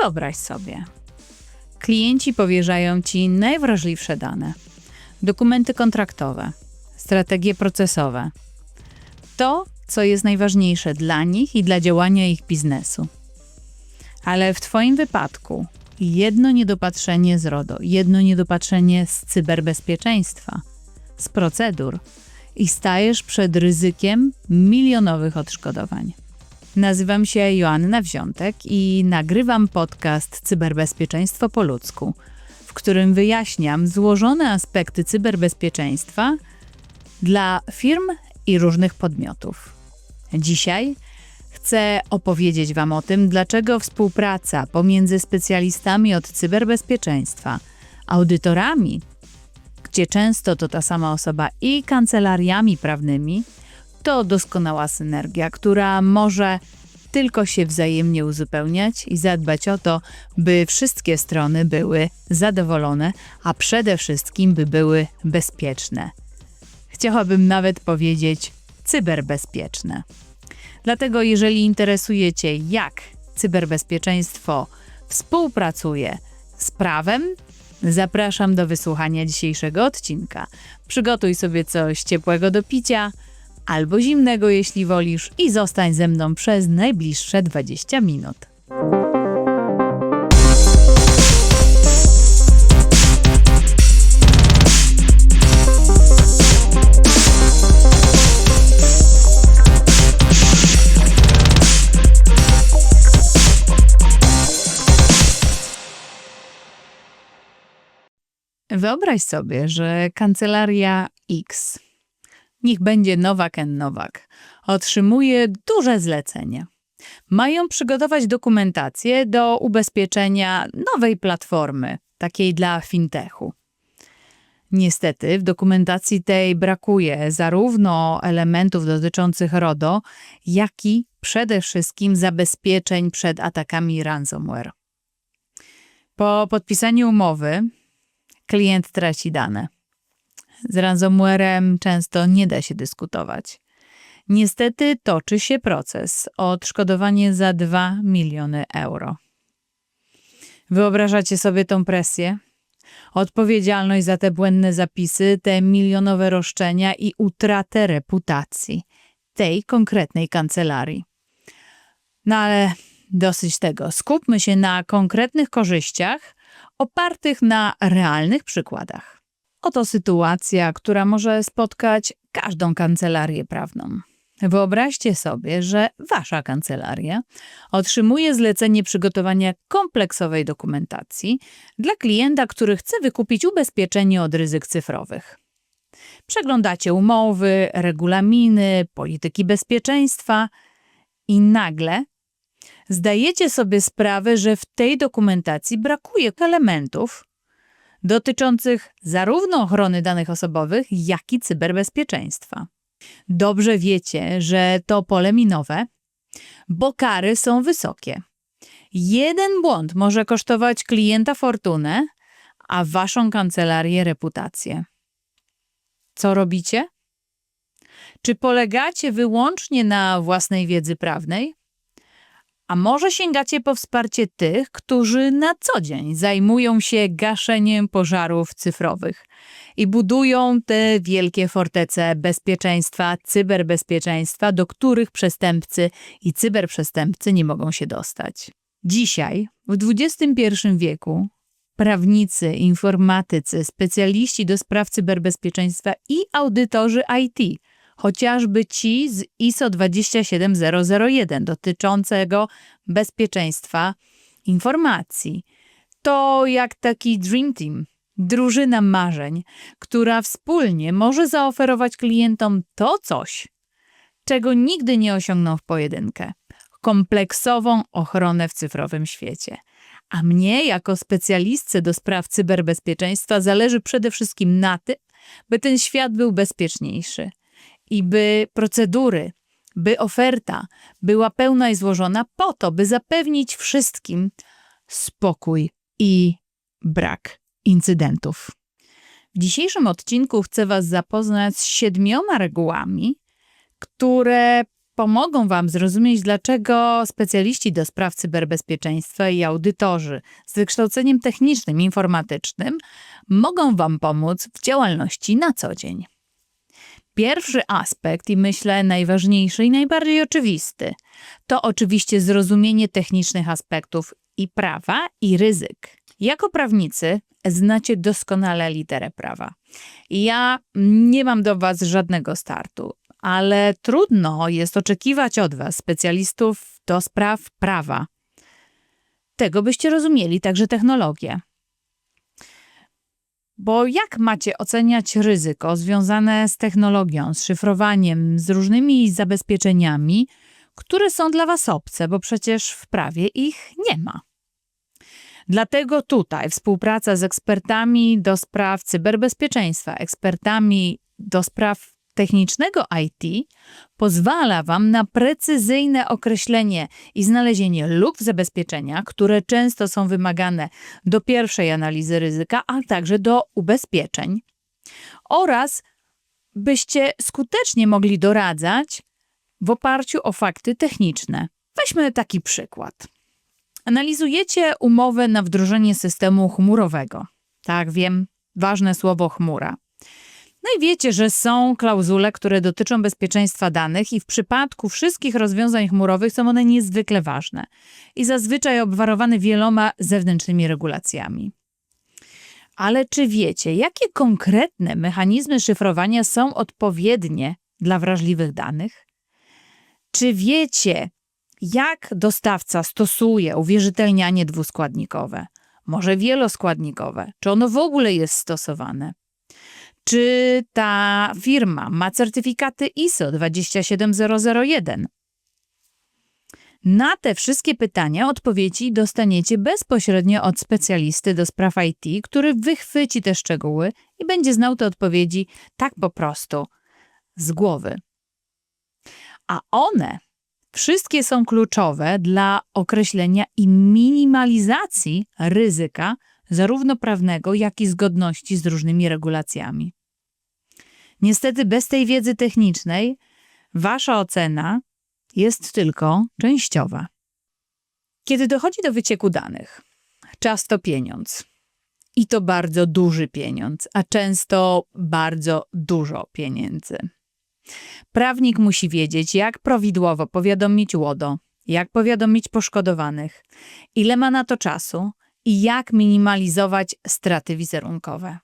Wyobraź sobie. Klienci powierzają Ci najwrażliwsze dane, dokumenty kontraktowe, strategie procesowe. To, co jest najważniejsze dla nich i dla działania ich biznesu. Ale w Twoim wypadku jedno niedopatrzenie z RODO, jedno niedopatrzenie z cyberbezpieczeństwa, z procedur i stajesz przed ryzykiem milionowych odszkodowań. Nazywam się Joanna Wziątek i nagrywam podcast Cyberbezpieczeństwo po ludzku, w którym wyjaśniam złożone aspekty cyberbezpieczeństwa dla firm i różnych podmiotów. Dzisiaj chcę opowiedzieć Wam o tym, dlaczego współpraca pomiędzy specjalistami od cyberbezpieczeństwa, audytorami, gdzie często to ta sama osoba, i kancelariami prawnymi, to doskonała synergia, która może tylko się wzajemnie uzupełniać i zadbać o to, by wszystkie strony były zadowolone, a przede wszystkim by były bezpieczne. Chciałabym nawet powiedzieć cyberbezpieczne. Dlatego, jeżeli interesuje Cię, jak cyberbezpieczeństwo współpracuje z prawem, zapraszam do wysłuchania dzisiejszego odcinka. Przygotuj sobie coś ciepłego do picia albo zimnego, jeśli wolisz, i zostań ze mną przez najbliższe 20 minut. Wyobraź sobie, że kancelaria X, niech będzie Nowak Nowak, otrzymuje duże zlecenie. Mają przygotować dokumentację do ubezpieczenia nowej platformy, takiej dla fintechu. Niestety w dokumentacji tej brakuje zarówno elementów dotyczących RODO, jak i przede wszystkim zabezpieczeń przed atakami ransomware. Po podpisaniu umowy klient traci dane. Z ransomwarem często nie da się dyskutować. Niestety toczy się proces o odszkodowanie za 2 miliony euro. Wyobrażacie sobie tą presję? Odpowiedzialność za te błędne zapisy, te milionowe roszczenia i utratę reputacji tej konkretnej kancelarii. No ale dosyć tego. Skupmy się na konkretnych korzyściach opartych na realnych przykładach. Oto sytuacja, która może spotkać każdą kancelarię prawną. Wyobraźcie sobie, że wasza kancelaria otrzymuje zlecenie przygotowania kompleksowej dokumentacji dla klienta, który chce wykupić ubezpieczenie od ryzyk cyfrowych. Przeglądacie umowy, regulaminy, polityki bezpieczeństwa i nagle zdajecie sobie sprawę, że w tej dokumentacji brakuje elementów dotyczących zarówno ochrony danych osobowych, jak i cyberbezpieczeństwa. Dobrze wiecie, że to pole minowe, bo kary są wysokie. Jeden błąd może kosztować klienta fortunę, a waszą kancelarię reputację. Co robicie? Czy polegacie wyłącznie na własnej wiedzy prawnej? A może sięgacie po wsparcie tych, którzy na co dzień zajmują się gaszeniem pożarów cyfrowych i budują te wielkie fortece bezpieczeństwa, cyberbezpieczeństwa, do których przestępcy i cyberprzestępcy nie mogą się dostać. Dzisiaj, w XXI wieku, prawnicy, informatycy, specjaliści do spraw cyberbezpieczeństwa i audytorzy IT chociażby ci z ISO 27001 dotyczącego bezpieczeństwa informacji. To jak taki Dream Team, drużyna marzeń, która wspólnie może zaoferować klientom to coś, czego nigdy nie osiągną w pojedynkę kompleksową ochronę w cyfrowym świecie. A mnie, jako specjalistce do spraw cyberbezpieczeństwa, zależy przede wszystkim na tym, by ten świat był bezpieczniejszy i by procedury, by oferta była pełna i złożona po to, by zapewnić wszystkim spokój i brak incydentów. W dzisiejszym odcinku chcę Was zapoznać z siedmioma regułami, które pomogą Wam zrozumieć, dlaczego specjaliści do spraw cyberbezpieczeństwa i audytorzy z wykształceniem technicznym, informatycznym mogą Wam pomóc w działalności na co dzień. Pierwszy aspekt, i myślę najważniejszy i najbardziej oczywisty, to oczywiście zrozumienie technicznych aspektów i prawa, i ryzyk. Jako prawnicy znacie doskonale literę prawa. Ja nie mam do Was żadnego startu, ale trudno jest oczekiwać od Was, specjalistów do spraw prawa, tego byście rozumieli także technologię. Bo jak macie oceniać ryzyko związane z technologią, z szyfrowaniem, z różnymi zabezpieczeniami, które są dla Was obce, bo przecież w prawie ich nie ma? Dlatego tutaj współpraca z ekspertami do spraw cyberbezpieczeństwa, ekspertami do spraw technicznego IT pozwala Wam na precyzyjne określenie i znalezienie luk w zabezpieczeniach, które często są wymagane do pierwszej analizy ryzyka, a także do ubezpieczeń, oraz byście skutecznie mogli doradzać w oparciu o fakty techniczne. Weźmy taki przykład. Analizujecie umowę na wdrożenie systemu chmurowego. Tak, wiem, ważne słowo chmura. No i wiecie, że są klauzule, które dotyczą bezpieczeństwa danych, i w przypadku wszystkich rozwiązań chmurowych są one niezwykle ważne i zazwyczaj obwarowane wieloma zewnętrznymi regulacjami. Ale czy wiecie, jakie konkretne mechanizmy szyfrowania są odpowiednie dla wrażliwych danych? Czy wiecie, jak dostawca stosuje uwierzytelnianie dwuskładnikowe? Może wieloskładnikowe? Czy ono w ogóle jest stosowane? Czy ta firma ma certyfikaty ISO 27001? Na te wszystkie pytania odpowiedzi dostaniecie bezpośrednio od specjalisty do spraw IT, który wychwyci te szczegóły i będzie znał te odpowiedzi tak po prostu z głowy. A one wszystkie są kluczowe dla określenia i minimalizacji ryzyka zarówno prawnego, jak i zgodności z różnymi regulacjami. Niestety, bez tej wiedzy technicznej, wasza ocena jest tylko częściowa. Kiedy dochodzi do wycieku danych, czas to pieniądz. I to bardzo duży pieniądz, a często bardzo dużo pieniędzy. Prawnik musi wiedzieć, jak prawidłowo powiadomić łodo, jak powiadomić poszkodowanych, ile ma na to czasu i jak minimalizować straty wizerunkowe.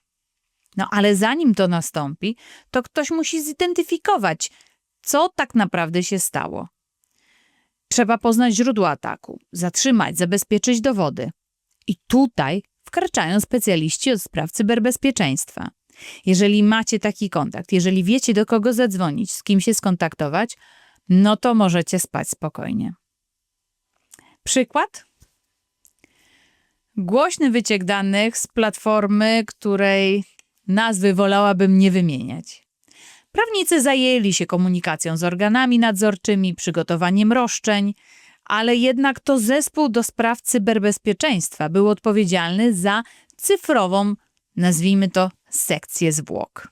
No ale zanim to nastąpi, to ktoś musi zidentyfikować, co tak naprawdę się stało. Trzeba poznać źródło ataku, zatrzymać, zabezpieczyć dowody. I tutaj wkraczają specjaliści od spraw cyberbezpieczeństwa. Jeżeli macie taki kontakt, jeżeli wiecie do kogo zadzwonić, z kim się skontaktować, no to możecie spać spokojnie. Przykład? Głośny wyciek danych z platformy, której nazwy wolałabym nie wymieniać. Prawnicy zajęli się komunikacją z organami nadzorczymi, przygotowaniem roszczeń, ale jednak to zespół do spraw cyberbezpieczeństwa był odpowiedzialny za cyfrową, nazwijmy to, sekcję zwłok.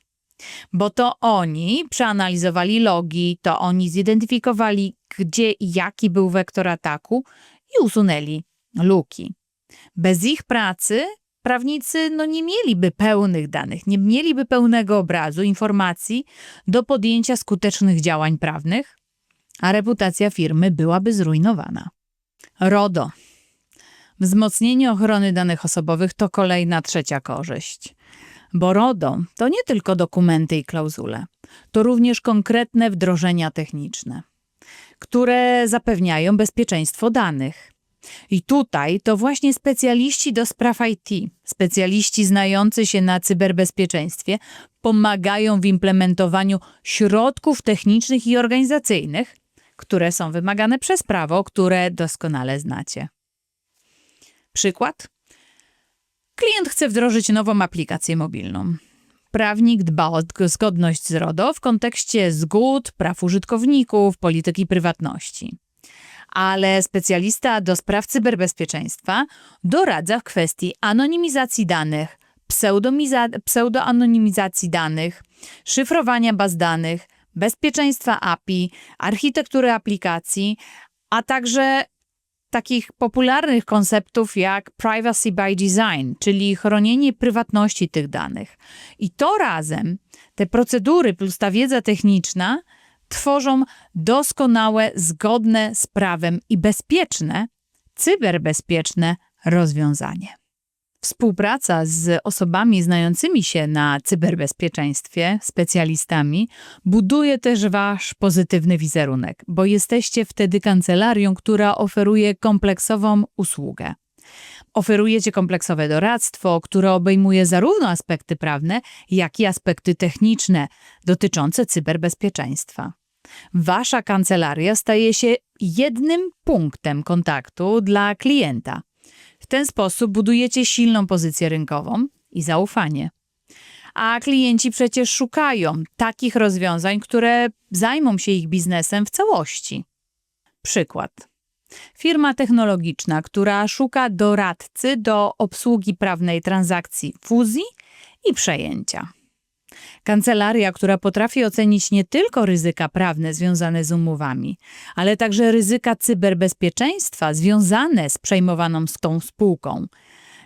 Bo to oni przeanalizowali logi, to oni zidentyfikowali, gdzie i jaki był wektor ataku i usunęli luki. Bez ich pracy prawnicy no, nie mieliby pełnych danych, nie mieliby pełnego obrazu, informacji do podjęcia skutecznych działań prawnych, a reputacja firmy byłaby zrujnowana. RODO. Wzmocnienie ochrony danych osobowych to kolejna trzecia korzyść. Bo RODO to nie tylko dokumenty i klauzule, to również konkretne wdrożenia techniczne, które zapewniają bezpieczeństwo danych. I tutaj to właśnie specjaliści do spraw IT, specjaliści znający się na cyberbezpieczeństwie, pomagają w implementowaniu środków technicznych i organizacyjnych, które są wymagane przez prawo, które doskonale znacie. Przykład? Klient chce wdrożyć nową aplikację mobilną. Prawnik dba o zgodność z RODO w kontekście zgód, praw użytkowników, polityki prywatności ale specjalista do spraw cyberbezpieczeństwa doradza w kwestii anonimizacji danych, pseudoanonimizacji danych, szyfrowania baz danych, bezpieczeństwa API, architektury aplikacji, a także takich popularnych konceptów jak privacy by design, czyli chronienie prywatności tych danych. I to razem, te procedury plus ta wiedza techniczna, tworzą doskonałe, zgodne z prawem i bezpieczne, cyberbezpieczne rozwiązanie. Współpraca z osobami znającymi się na cyberbezpieczeństwie, specjalistami, buduje też wasz pozytywny wizerunek, bo jesteście wtedy kancelarią, która oferuje kompleksową usługę. Oferujecie kompleksowe doradztwo, które obejmuje zarówno aspekty prawne, jak i aspekty techniczne dotyczące cyberbezpieczeństwa. Wasza kancelaria staje się jednym punktem kontaktu dla klienta. W ten sposób budujecie silną pozycję rynkową i zaufanie. A klienci przecież szukają takich rozwiązań, które zajmą się ich biznesem w całości. Przykład. Firma technologiczna, która szuka doradcy do obsługi prawnej transakcji fuzji i przejęcia. Kancelaria, która potrafi ocenić nie tylko ryzyka prawne związane z umowami, ale także ryzyka cyberbezpieczeństwa związane z przejmowaną tą spółką.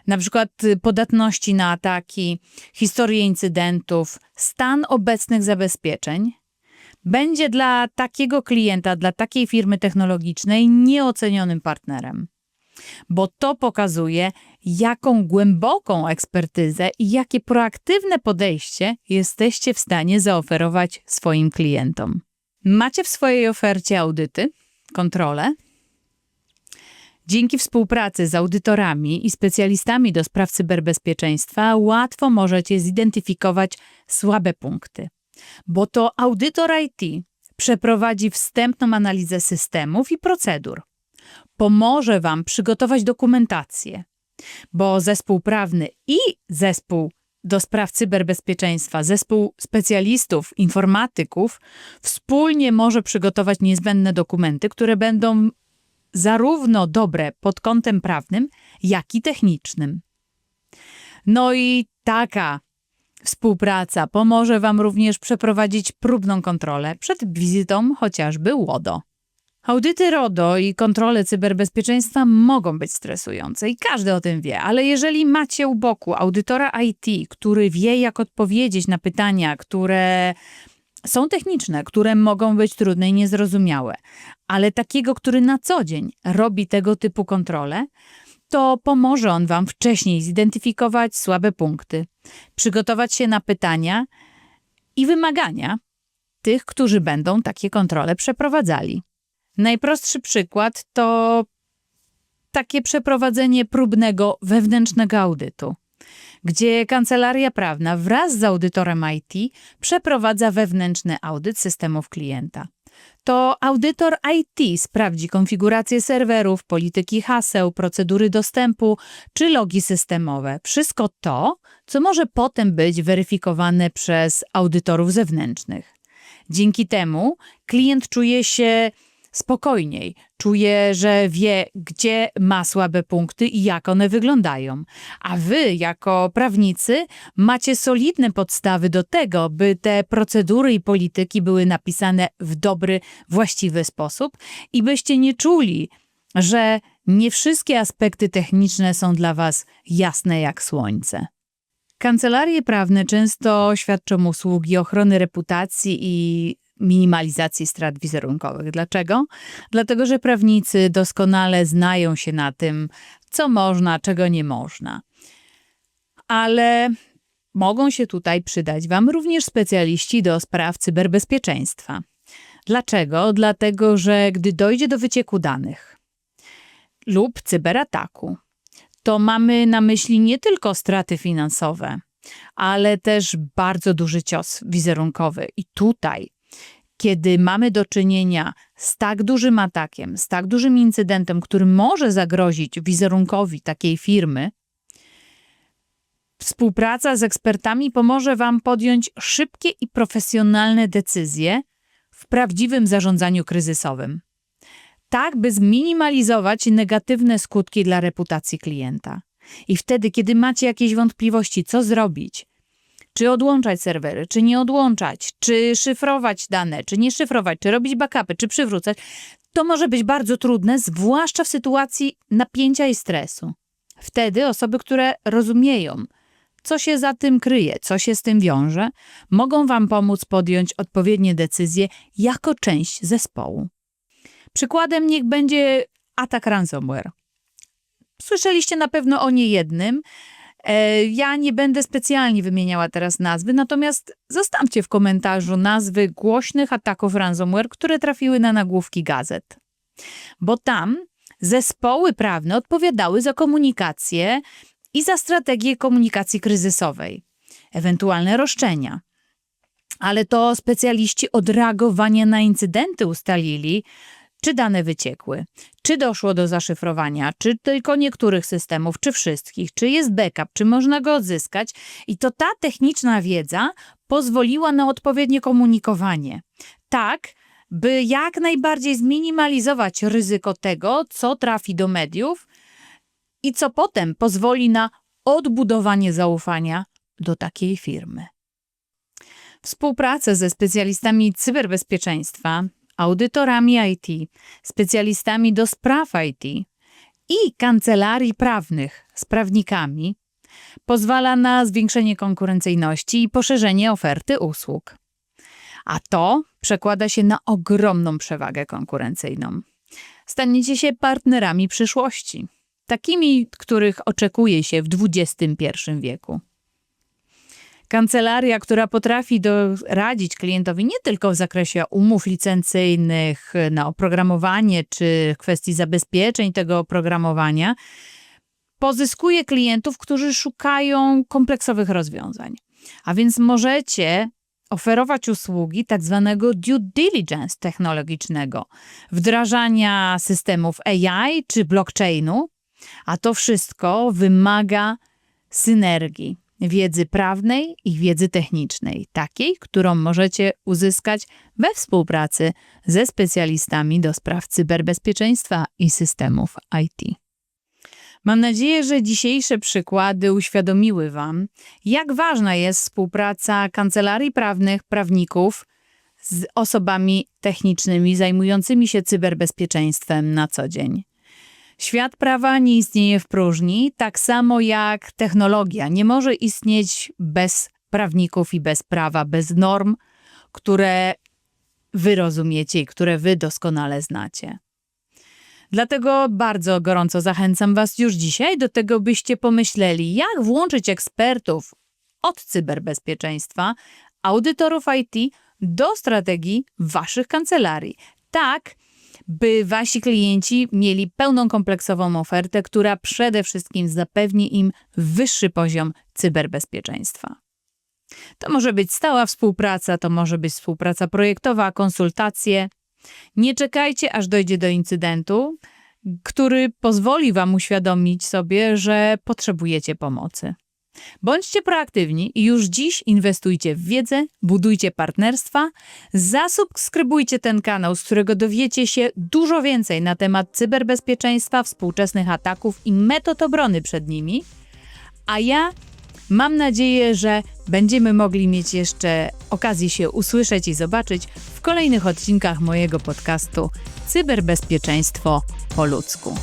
Na przykład podatności na ataki, historię incydentów, stan obecnych zabezpieczeń, będzie dla takiego klienta, dla takiej firmy technologicznej nieocenionym partnerem. Bo to pokazuje, jaką głęboką ekspertyzę i jakie proaktywne podejście jesteście w stanie zaoferować swoim klientom. Macie w swojej ofercie audyty, kontrole. Dzięki współpracy z audytorami i specjalistami do spraw cyberbezpieczeństwa łatwo możecie zidentyfikować słabe punkty, bo to audytor IT przeprowadzi wstępną analizę systemów i procedur. Pomoże Wam przygotować dokumentację, bo zespół prawny i zespół do spraw cyberbezpieczeństwa, zespół specjalistów, informatyków wspólnie może przygotować niezbędne dokumenty, które będą zarówno dobre pod kątem prawnym, jak i technicznym. No i taka współpraca pomoże Wam również przeprowadzić próbną kontrolę przed wizytą chociażby łodo. Audyty RODO i kontrole cyberbezpieczeństwa mogą być stresujące i każdy o tym wie, ale jeżeli macie u boku audytora IT, który wie, jak odpowiedzieć na pytania, które są techniczne, które mogą być trudne i niezrozumiałe, ale takiego, który na co dzień robi tego typu kontrole, to pomoże on Wam wcześniej zidentyfikować słabe punkty, przygotować się na pytania i wymagania tych, którzy będą takie kontrole przeprowadzali. Najprostszy przykład to takie przeprowadzenie próbnego wewnętrznego audytu, gdzie kancelaria prawna wraz z audytorem IT przeprowadza wewnętrzny audyt systemów klienta. To audytor IT sprawdzi konfigurację serwerów, polityki haseł, procedury dostępu czy logi systemowe. Wszystko to, co może potem być weryfikowane przez audytorów zewnętrznych. Dzięki temu klient czuje się spokojniej, czuje, że wie, gdzie ma słabe punkty i jak one wyglądają. A wy, jako prawnicy, macie solidne podstawy do tego, by te procedury i polityki były napisane w dobry, właściwy sposób i byście nie czuli, że nie wszystkie aspekty techniczne są dla was jasne jak słońce. Kancelarie prawne często świadczą usługi ochrony reputacji i minimalizacji strat wizerunkowych. Dlaczego? Dlatego, że prawnicy doskonale znają się na tym, co można, czego nie można. Ale mogą się tutaj przydać Wam również specjaliści do spraw cyberbezpieczeństwa. Dlaczego? Dlatego, że gdy dojdzie do wycieku danych lub cyberataku, to mamy na myśli nie tylko straty finansowe, ale też bardzo duży cios wizerunkowy. I tutaj kiedy mamy do czynienia z tak dużym atakiem, z tak dużym incydentem, który może zagrozić wizerunkowi takiej firmy, współpraca z ekspertami pomoże Wam podjąć szybkie i profesjonalne decyzje w prawdziwym zarządzaniu kryzysowym. Tak, by zminimalizować negatywne skutki dla reputacji klienta. I wtedy, kiedy macie jakieś wątpliwości, co zrobić, czy odłączać serwery, czy nie odłączać, czy szyfrować dane, czy nie szyfrować, czy robić backupy, czy przywrócać, to może być bardzo trudne, zwłaszcza w sytuacji napięcia i stresu. Wtedy osoby, które rozumieją, co się za tym kryje, co się z tym wiąże, mogą Wam pomóc podjąć odpowiednie decyzje jako część zespołu. Przykładem niech będzie atak ransomware. Słyszeliście na pewno o niejednym. E, Ja nie będę specjalnie wymieniała teraz nazwy, natomiast zostawcie w komentarzu nazwy głośnych ataków ransomware, które trafiły na nagłówki gazet. Bo tam zespoły prawne odpowiadały za komunikację i za strategię komunikacji kryzysowej, ewentualne roszczenia. Ale to specjaliści od reagowania na incydenty ustalili, czy dane wyciekły, czy doszło do zaszyfrowania, czy tylko niektórych systemów, czy wszystkich, czy jest backup, czy można go odzyskać. I to ta techniczna wiedza pozwoliła na odpowiednie komunikowanie. Tak, by jak najbardziej zminimalizować ryzyko tego, co trafi do mediów i co potem pozwoli na odbudowanie zaufania do takiej firmy. Współpracę ze specjalistami cyberbezpieczeństwa, audytorami IT, specjalistami do spraw IT i kancelarii prawnych z prawnikami pozwala na zwiększenie konkurencyjności i poszerzenie oferty usług. A to przekłada się na ogromną przewagę konkurencyjną. Staniecie się partnerami przyszłości, takimi, których oczekuje się w XXI wieku. Kancelaria, która potrafi doradzić klientowi nie tylko w zakresie umów licencyjnych na oprogramowanie czy kwestii zabezpieczeń tego oprogramowania, pozyskuje klientów, którzy szukają kompleksowych rozwiązań. A więc możecie oferować usługi tak zwanego due diligence technologicznego, wdrażania systemów AI czy blockchainu, a to wszystko wymaga synergii wiedzy prawnej i wiedzy technicznej, takiej, którą możecie uzyskać we współpracy ze specjalistami do spraw cyberbezpieczeństwa i systemów IT. Mam nadzieję, że dzisiejsze przykłady uświadomiły Wam, jak ważna jest współpraca kancelarii prawnych, prawników z osobami technicznymi zajmującymi się cyberbezpieczeństwem na co dzień. Świat prawa nie istnieje w próżni, tak samo jak technologia nie może istnieć bez prawników i bez prawa, bez norm, które wy rozumiecie i które wy doskonale znacie. Dlatego bardzo gorąco zachęcam Was już dzisiaj do tego, byście pomyśleli, jak włączyć ekspertów od cyberbezpieczeństwa, audytorów IT do strategii Waszych kancelarii. Tak, by Wasi klienci mieli pełną kompleksową ofertę, która przede wszystkim zapewni im wyższy poziom cyberbezpieczeństwa. To może być stała współpraca, to może być współpraca projektowa, konsultacje. Nie czekajcie, aż dojdzie do incydentu, który pozwoli Wam uświadomić sobie, że potrzebujecie pomocy. Bądźcie proaktywni i już dziś inwestujcie w wiedzę, budujcie partnerstwa, zasubskrybujcie ten kanał, z którego dowiecie się dużo więcej na temat cyberbezpieczeństwa, współczesnych ataków i metod obrony przed nimi. A ja mam nadzieję, że będziemy mogli mieć jeszcze okazję się usłyszeć i zobaczyć w kolejnych odcinkach mojego podcastu Cyberbezpieczeństwo po ludzku.